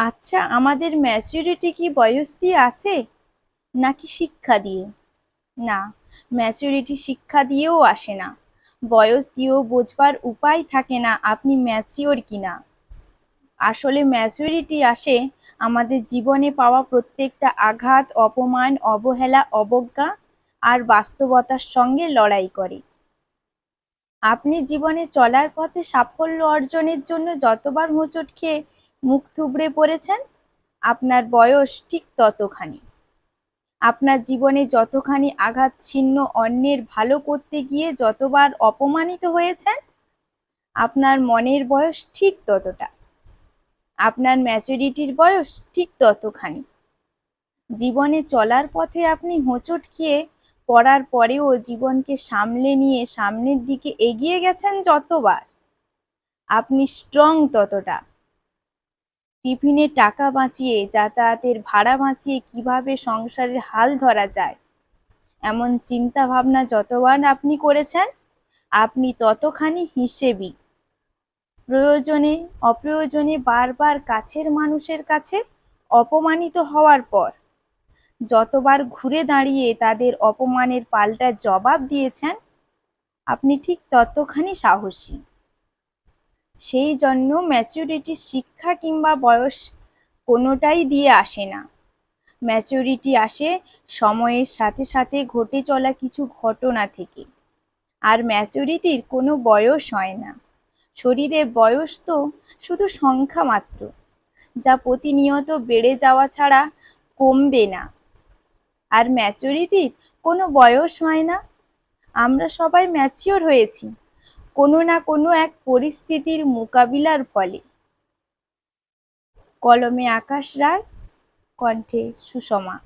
আচ্ছা আমাদের ম্যাচুরিটি কি বয়স দিয়ে আসে নাকি শিক্ষা দিয়ে? না ম্যাচুরিটি শিক্ষা দিয়েও আসে না। বয়স দিয়েও বোঝবার উপায় থাকে না আপনি ম্যাচিওর কিনা। আসলে ম্যাচুরিটি আসে আমাদের জীবনে পাওয়া প্রত্যেকটা আঘাত, অপমান, অবহেলা, অবজ্ঞা আর বাস্তবতার সঙ্গে লড়াই করে। আপনি জীবনে চলার পথে সাফল্য অর্জনের জন্য যতবার হোঁচট খেয়ে মুখ থুবড়ে পড়েছেন? আপনার বয়স ঠিক ততখানি। আপনার জীবনে যতখানি আঘাত ছিন্ন অন্যের ভালো করতে গিয়ে যতবার অপমানিত হয়েছেন, আপনার মনের বয়স ঠিক ততটা। আপনার ম্যাচুরিটির বয়স ঠিক ততখানি। জীবনে চলার পথে আপনি হোঁচট খেয়ে পড়ার পরেও জীবনকে সামলে নিয়ে সামনের দিকে এগিয়ে গেছেন যতবার। আপনি স্ট্রং ততটা। টিফিনে টাকা বাঁচিয়ে যাতায়াতের ভাড়া বাঁচিয়ে কীভাবে সংসারের হাল ধরা যায়? এমন চিন্তা ভাবনা যতবার আপনি করেছেন, আপনি ততখানি হিসেবি। প্রয়োজনে, অপ্রয়োজনে বারবার কাছের মানুষের কাছে অপমানিত হওয়ার পর, যতবার ঘুরে দাঁড়িয়ে তাদের অপমানের পাল্টা জবাব দিয়েছেন, আপনি ঠিক ততখানি সাহসী। সেই জন্য ম্যাচুরিটি শিক্ষা কিংবা বয়স কোনোটাই দিয়ে আসে না। ম্যাচুরিটি আসে সময়ের সাথে সাথে ঘটে চলা কিছু ঘটনা থেকে। আর ম্যাচুরিটির কোনো বয়স হয় না। শরীরে বয়স তো শুধু সংখ্যা মাত্র, যা প্রতিনিয়ত বেড়ে যাওয়া ছাড়া কমবে না। আর ম্যাচুরিটির কোনো বয়স হয় না। আমরা সবাই ম্যাচিওর হয়েছি। কোনো না কোনো এক পরিস্থিতির মোকাবিলার ফলে। কলমে আকাশ রায় কণ্ঠে সুষমা।